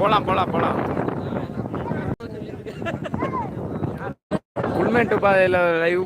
போலாம் போலாம் போலாம். புல்மேட்டு பாதையில் லைவ்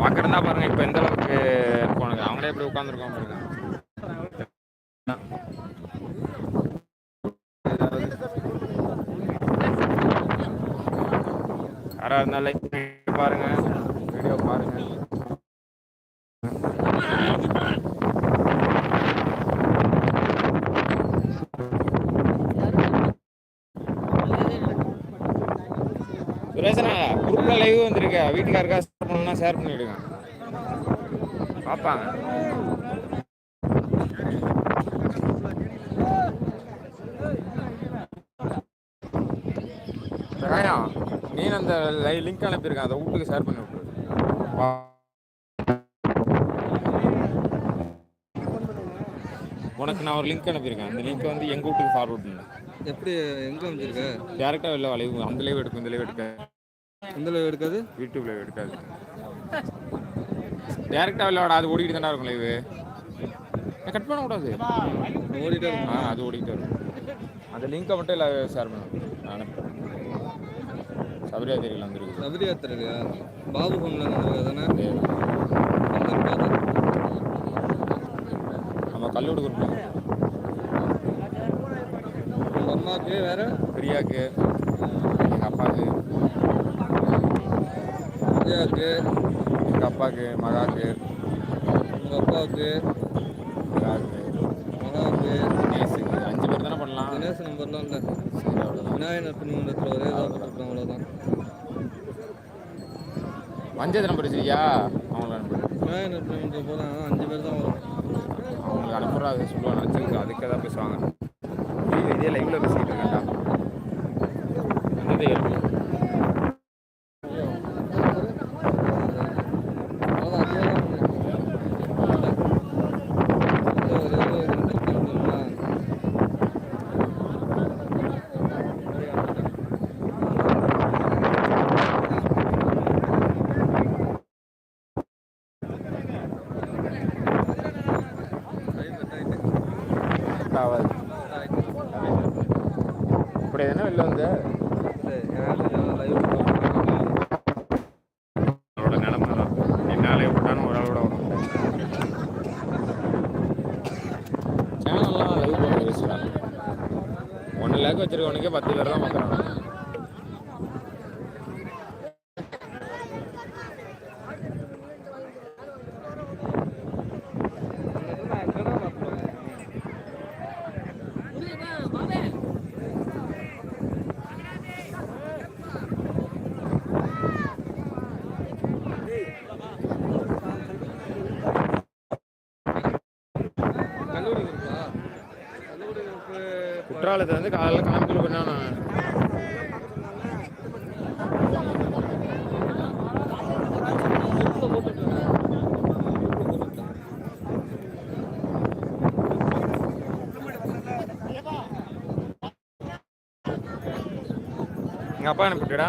பார்க்குறதா பாருங்க இப்போ எந்த அளவுக்கு போனுங்க அவங்களே எப்படி உட்காந்துருக்கோம் பாருங்க. யாராக இருந்தாலும் லைக் பாருங்க வீடியோ பாருங்க சுரேசனா குரூப்ல வந்திருக்க வீட்டுக்காருக்கா ஷேர் பண்ணணும்னா ஷேர் பண்ணிவிடுங்க பார்ப்பாங்க ராயா நீ அந்த லிங்க் அனுப்பியிருக்கேன் அதை வீட்டுக்கு ஷேர் பண்ணி விட்டுரு வா- உனக்கு நான் ஒரு லிங்க் அனுப்பியிருக்கேன். அந்த லிங்க் வந்து எங்கள் வீட்டுக்கு ஃபார்வர்ட் பண்ணு. எப்படி எங்க அமைச்சிருக்க டேரெக்டாக வெளில லைவ் அந்த லைவ் எடுக்கும் இந்த லைவ் எடுக்க. எந்த எடுக்காது? யூடியூப் லைவ் எடுக்காது. வாடா அது ஓடிக்கிட்டு தானே இருக்கும் லைவ் கட் பண்ணக்கூடாது ஓடிட்டே இருக்கும். ஆ அது ஓடிக்கிட்டே இருக்கும். அந்த லிங்கை மட்டும் இல்லை ஷேர் பண்ணு. நான். அனுப்புறேன் சபரியா தெரியல வந்துருக்கு சபரி யாத்திரையா பாபு ஃபோன்ல வந்திருக்கா தானே. நம்ம கல்லூடு குரூப் உங்க அம்மாவுக்கு வேற? பிரியாக்கு எங்கள் அப்பாவுக்கு விஜயாவுக்கு எங்கள் அப்பாவுக்கு மகாக்கு உங்க அப்பாவுக்கு மகாக்கு மகாவுக்கு. நேஸுக்கு அஞ்சு பேர் தானே பண்ணலாம்? தினேஷ் நம்பர்லாம் இல்லை. சரி அவ்வளோதான் விநாயகர் திருமணத்தில் ஒரே இதாக போட்டுருக்கோம் அவ்வளோதான் மஞ்சள் நம்பர் வச்சிருக்கியா அவங்களுக்கு அனுப்பு. விநாயகர் திருமணத்தில் போனால் அஞ்சு பேர் தான் வரும். அவங்களுக்கு அனுப்புறாங்க சொல்லுவாங்க நினச்சிருக்கு அதுக்கு தான் பேசுவாங்க. இதே லைவ்ல பேசிக்கிட்டு இருக்கேன்டா அந்த இருக்கு அவ்வளோதான் அதே தான் பண்ணணும். இந்த ஒரே ஒரு ரெண்டு திருமணமா? டைம் கட் ஆயிட்டு. ஆகாது தானே வெளில வந்து அவரோட நிலைமை தான். என்ன லைவ் போட்டாலும் ஒரு ஆளோட சேனல்லாம் லைவ் ஒன்று லேக் வச்சிருக்கவனுக்கே பத்து பேர் தான் பார்க்குறாங்க நான் எங்கடா பார்ப்பேன்? கல்லூரி இருக்கா கல்லூரி இருக்கு காலத்தை வந்து காலையில் காமிக்கல பண்ணானு எங்கள் அப்பா அனுப்பிட்டுடா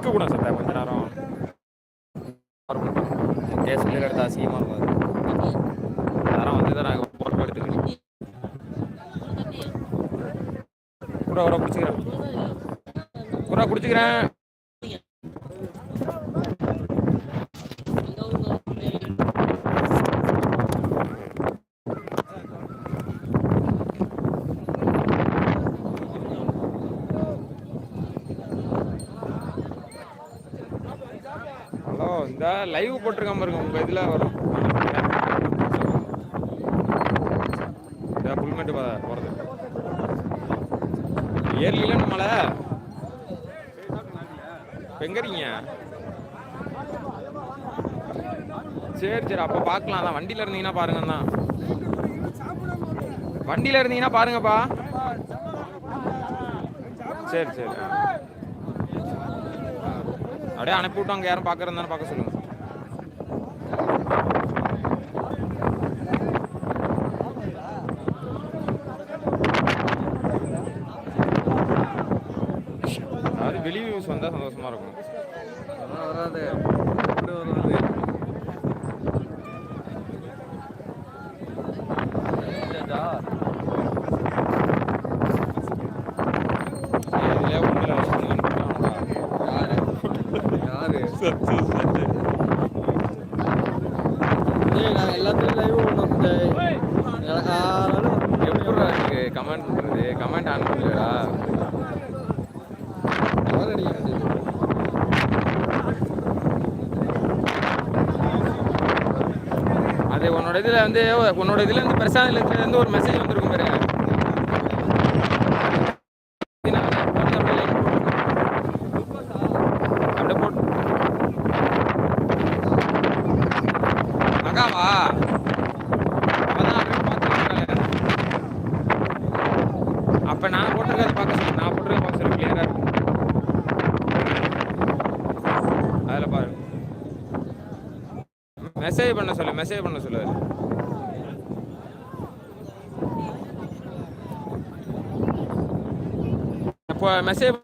ஸ்டிக்கு கூட சத்தா கொஞ்ச நேரம். கேஸ் வெளியில் எடுத்தா அசிங்கமாக இருக்கும் அது. வந்து தான் நாங்கள் போட்டோ எடுத்துக்கிட்டு கூட கூட பிடிச்சிக்கிறேன் கூட பிடிச்சிக்கிறேன் ஹலோ இந்த லைவ் போட்டிருக்காம இருக்கும் உங்கள் இதில் வரும். புல்மெண்ட் போகிறது ஏர்லியில் நம்மளை? இப்ப சரி சரி அப்போ பார்க்கலாம் தான் வண்டியில் இருந்தீங்கன்னா பாருங்க தான் வண்டியில இருந்தீங்கன்னா பாருங்கப்பா. சரி சரி அப்படியே அனுப்பி விட்டு அங்கே யாரும் பார்க்கறதுனால பார்க்க சொல்லுங்க வந்தால் சந்தோஷமா இருக்கும் அதெல்லாம் வராது எப்படி வராது சரிடா. சரி, இதுலயே ஒண்ணுல ஒண்ணு அனுப்பிட்டானுடா. யாரு யாரு டேய் நான் எல்லாத்துலயும் லைவ் பண்ணோம் டேய் எனக்கு ஆனாலும் எப்படிடா இருக்கு கமெண்ட் பண்றது கமெண்ட் ஆன் பண்ணலடா யார் அடிக்கிறது அது உன்னோட இதில் வந்து உன்னோட இதுலேருந்து இருந்து பிரசாந்த்ல இருந்து ஒரு மெசேஜ் வந்திருக்கும் பாருங்க இது நான் போட்டு அப்படியே like போட்டு. அப்படியே போட்டு மகாவா அவதான் அப்படியே பார்த்துட்டு அப்ப நான் போட்டிருக்கதை பார்க்க சொல்லு நான் போட்டிருக்க பார்க்க சொல்லு கிளியரா இருக்கும் அதில் பாரு மெசேஜ் பண்ண சொல்லு மெசேஜ்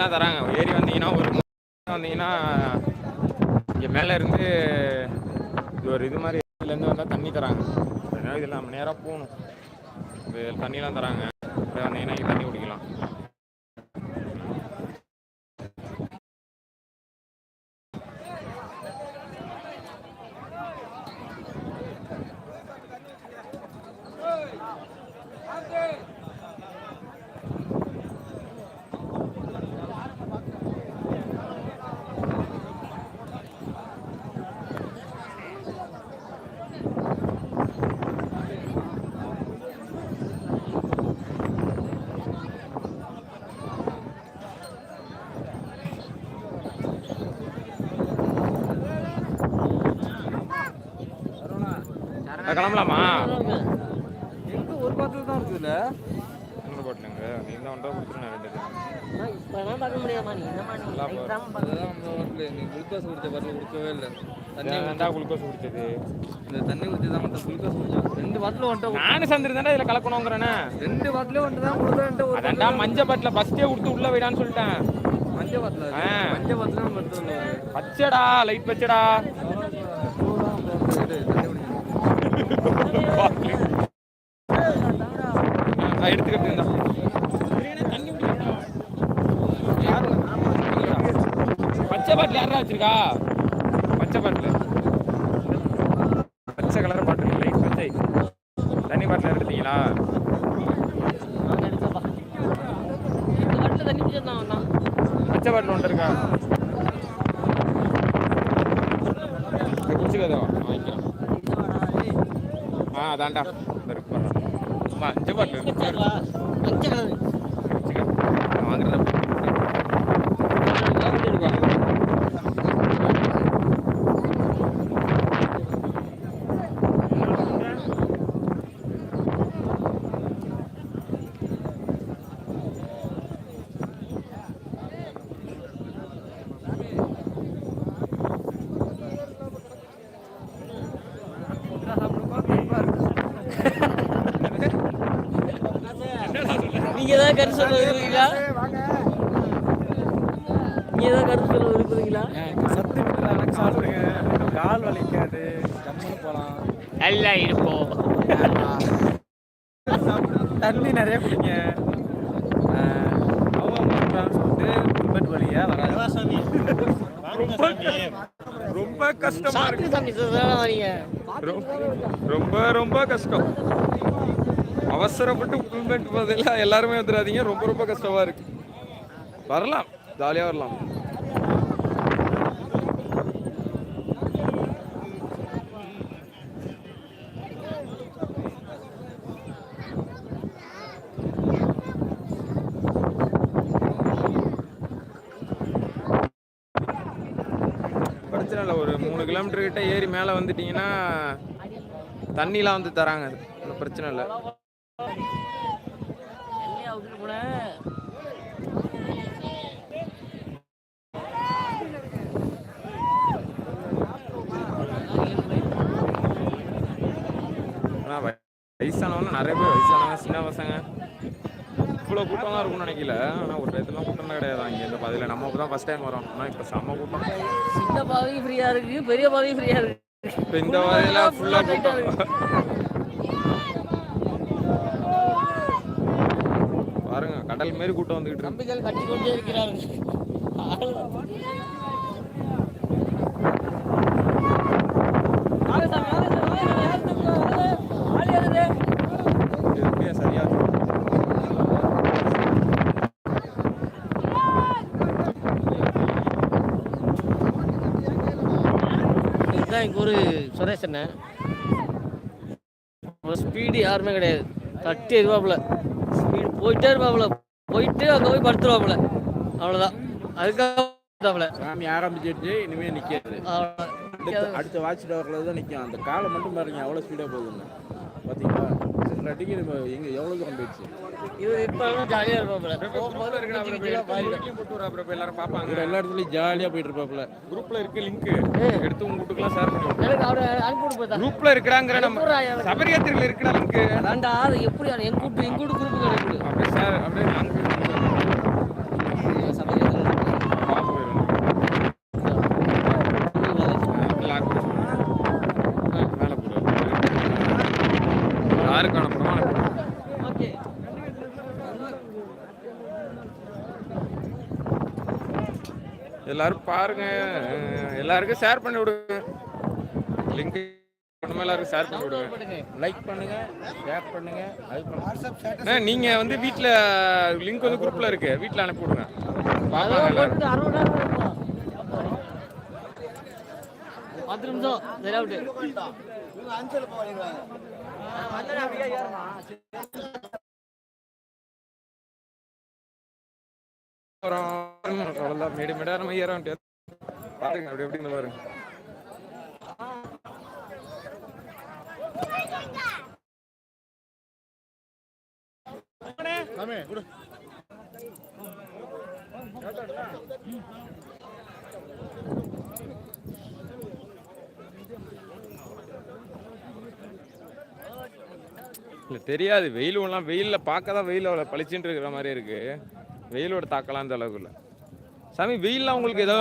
பண்ண தராங்க. ஏறி வந்தீங்கன்னா ஒரு வந்தீங்கன்னா இங்கே மேலே இருந்து இது ஒரு இது மாதிரி இதுலேருந்து வந்தால் தண்ணி தராங்க. அதனால இதில் நம்ம நேராக போகணும். இது தண்ணிலாம் தராங்க. அப்படியே வந்தீங்கன்னா தண்ணி குடிக்கலாம். கிளம்பலாமா? எங்க ஒரு பாத்திரம் தான் இருக்குதுல்ல இன்னொரு போட்டுலங்க. நீ தான் ஒன்றா கொடுத்துருந்தேன் ரெண்டு குளுக்கோஸ் குடிச்ச பாட்டில் கொடுக்கவே இல்லை. தண்ணி தான்டா குளுக்கோஸ் குடிச்சது? இந்த தண்ணி குடிச்சு தான் மட்டும் குளுக்கோஸ் குடிச்சோம் ரெண்டு பாட்டில் வந்துட்டு நானும் சந்திருந்தேன்டா இதில் கலக்கணுங்கிறேனே ரெண்டு பாட்டிலே வந்துட்டு தான் கொடுக்குறேன்ட்டு ஒரு மஞ்சள் பாட்டில் ஃபஸ்ட்டே கொடுத்து உள்ள விடான்னு சொல்லிட்டேன். மஞ்சள் பாட்டில். மஞ்சள் பாட்டில் பச்சைடா லைட் பச்சைடா நான் எடுத்துக்கிட்டு இருந்தேன் பச்சை பாட்டில் யாரா வச்சிருக்கா? பச்சை பாட்டில். பச்சை கலர் பாட்டில் லைட் பச்சை. தண்ணி பாட்டில் எடுத்தீங்களா? பச்சை பாட்டில் ஒன்று இருக்கா? குடிச்சுக்காதோ வாங்கிக்கலாம் ஆ அதான்டா. இருக்கு அஞ்சு பாட்டில் வாங்குறத நீங்க ஏதாவது கருத்து சொல்ல விரும்புறீங்களா நீங்க ஏதாவது கருத்து சொல்ல விரும்புறீங்களா சத்து சாப்பிடுங்க கால் வலிக்காது. போகலாம் நல்லா இருப்போம். தண்ணி நிறைய குடிங்க. சொல்லிட்டு வழியா வராது. ரொம்ப கஷ்டமா இருக்கு. ரொம்ப ரொம்ப கஷ்டம். அவசரப்பட்டு உள்மெண்ட் பதிலா எல்லாருமே வந்துடாதீங்க. ரொம்ப ரொம்ப கஷ்டமாக இருக்கு. வரலாம். ஜாலியாக வரலாம். பிரச்சனை இல்லை ஒரு மூணு கிலோமீட்டர் கிட்ட ஏறி மேலே வந்துட்டீங்கன்னா தண்ணிலாம் வந்து தராங்க. அது ஒன்றும் பிரச்சனை இல்லை. வயசானவங்க நிறைய பேர் வயசானவங்க சின்ன பசங்க. இவ்வளோ கூட்டம்லாம் இருக்கும்னு நினைக்கல. ஆனால் ஒரு இடத்துலாம் கூட்டம் கிடையாது. இங்கே இந்த பாதையில் நம்ம தான் ஃபஸ்ட் டைம் வரோம். ஆனால் இப்போ செம்ம கூட்டம். சின்ன பாதையும் ஃப்ரீயா இருக்கு பெரிய பாதையும் ஃப்ரீயா இருக்கு. இப்போ இந்த பாதையில் ஃபுல்லாக கூட்டம் பாருங்க கடல் மாரி கூட்டம் வந்துகிட்டு கம்பிகள் கட்டி கொண்டே இருக்கிறார்கள். சரியா இதுதான் எங்க ஊரு சுரேஷ் அண்ணன். ஸ்பீடு யாருமே கிடையாது. தட்டி இருப்பாப்புல ஸ்பீடு போயிட்டே இருப்பாப்புல. போயிட்டு அங்க போய் படுத்துருவாப்புல. அவ்வளவுதான். அதுக்காக. சாமி ஆரம்பிச்சிருச்சு இனிமே நிக்காது. அவ்வளவுதான். அடுத்த வாட்ச் டவர்ல தான் நிக்கும். அந்த காலை மட்டும் பாருங்க எவ்வளவு ஸ்பீடா போகுதுங்க பாத்தீங்களா? ரெண்டு அடிக்கு நம்ம எங்க எவ்வளவு தூரம் போயிடுச்சு? இவர் இப்ப இருப்பாப்புல. எல்லாரும் பார்ப்பாங்க. எல்லா இடத்துலயும் ஜாலியா போயிட்டு இருப்பாப்புல. குரூப்ல இருக்கு லிங்க் எடுத்து உங்க வீட்டுக்குலாம் ஷேர் எனக்கு அவரை குரூப்ல இருக்கிறாங்கிற நம்ம. சபரியாத்திரியில் இருக்கிற லிங்க் அதான்டா அது எப்படி எங்க கூட்டு எங்க கூட்டு குரூப் கிடைக்குது அப்படியே சமையல் ஓகே எல்லாரும் பாருங்க. எல்லாருக்கும் ஷேர் பண்ணி விடுங்க. லிங்க் எல்லாருக்கும் ஷேர் பண்ணி விடுங்க லைக் பண்ணுங்க ஷேர் பண்ணுங்க அது அஹ் நீங்க வந்து வீட்ல லிங்க் வந்து குரூப்ல இருக்கு. வீட்ல அனுப்பி விடுங்க. பார்ப்பாங்க எல்லாரும். பத்து நிமிஷம். சரியா விட்டு அப்புறம் அவ்வளோதான் மேடு மேடா நம்ம ஏற பாருங்க அப்படி எப்படி பாருங்க. இல்லை தெரியாது. வெயில் எல்லாம் வெயிலில் பார்க்க தான் வெயில் அவ்வளோ பளிச்சுட்டு இருக்கிற மாதிரி இருக்கு. வெயிலோட தாக்கலாம் அந்த அளவுக்கு இல்லை. சாமி வெயில்லாம் உங்களுக்கு ஏதோ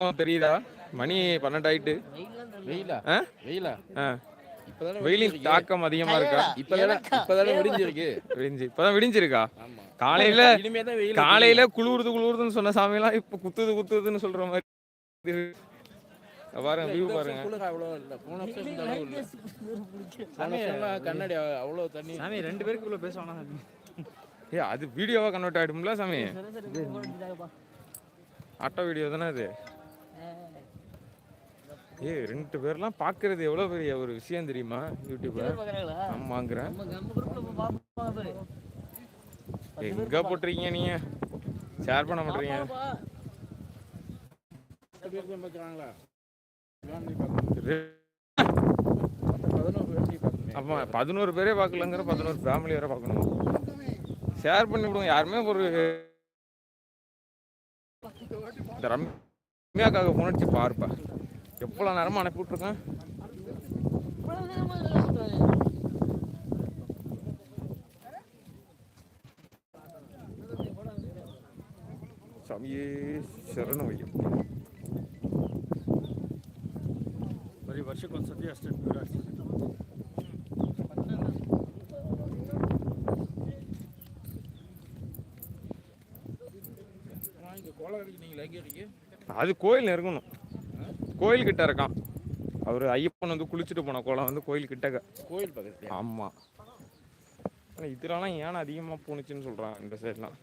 தெரியுதா? மணி பன்னெண்டு ஆயிட்டு. வெயிலா? ஆ? வெயிலா? ஆ. வெயிலின் தாக்கம் அதிகமா இருக்கா? இப்பதானே இப்பதானே விடிஞ்சிருக்கு. விடிஞ்சு இப்பதான் விடிஞ்சிருக்கா? காலையில இனிமே தான் வெயில் காலையில குளிருது குளிருதுன்னு சொன்ன சாமியெல்லாம் இப்ப குத்துது குத்துதுன்னு சொல்ற மாதிரி. பாருங்க வியூ கண்ணாடி தண்ணி. சாமி ரெண்டு பேசுவானா சாமி. ஏ அது வீடியோவா கன்வெர்ட் ஆயிடும்ல சாமி? ஆட்டோ வீடியோ தானே அது? ஏ ரெண்டு பேர்லாம் பார்க்கிறது எவ்வளவு பெரிய ஒரு விஷயம் தெரியுமா யூடியூப்ல ஆமாங்கிறேன். எங்க போட்டிருக்கீங்க நீங்க? ஷேர் பண்ண மாட்டீங்க. பார்க்குறாங்களா? பதினோரு பேர் பார்க்கலங்கிற பதினோரு ஃபேமிலி வேற பார்க்கணும். ஷேர் பண்ணி விடுங்க யாருமே ஒரு ரம்யாக்காக ஃபோன் அடிச்சு பாருப்பா. எவ்வளோ நேரமா அனுப்பி விட்ருக்கேன் இவ்வளவு நேரமா இதெல்லாம் சுத்துறாங்க. சாமியே ಶರಣ வையம் ಬರೀ ವರ್ಷಕ್ಕೊಂದ್ಸತಿ ಅಷ್ಟೇ ದೂರ ಆಗ್ತದೆ இங்கே கோலகடிக்கு நீங்கள் எங்கே இருக்கீங்க அது கோயில் இருக்கணும் கோயில் கிட்ட இருக்கான். அவர் ஐயப்பன் வந்து குளிச்சுட்டு போன கோலம் வந்து கோயில் கிட்டக்க கோயில் பக்கத்துல ஆமாம் ஆனால் இதுலலாம் ஏன் அதிகமாக போணுச்சுன்னு சொல்கிறான் இந்த சைட்லாம்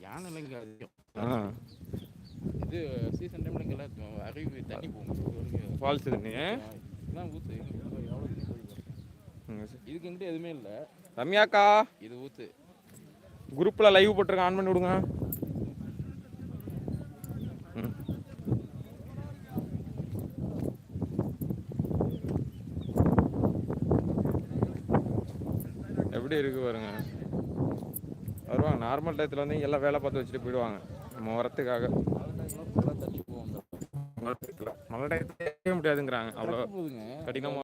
யானை இங்கே அதிகம். ஆ. இது சீசன் டைம்ல இங்கெல்லாம் அருவி தண்ணி போகும். ஃபால்ஸ் தண்ணி சரி. இதுக்கு எங்கிட்ட எதுவுமே இல்லை. ரம்யாக்கா. இது ஊத்து. குரூப்பில் லைவ் போட்டிருக்கேன். ஆன் பண்ணி விடுங்க. எப்படி இருக்கு பாருங்க. வருவாங்க நார்மல் டயத்தில் வந்து எல்லாம் வேலை பார்த்து வச்சுட்டு போயிடுவாங்க. நம்ம வரத்துக்காக. மழை டயத்தில் முடியாதுங்கிறாங்க. அவ்வளோ கடினமாக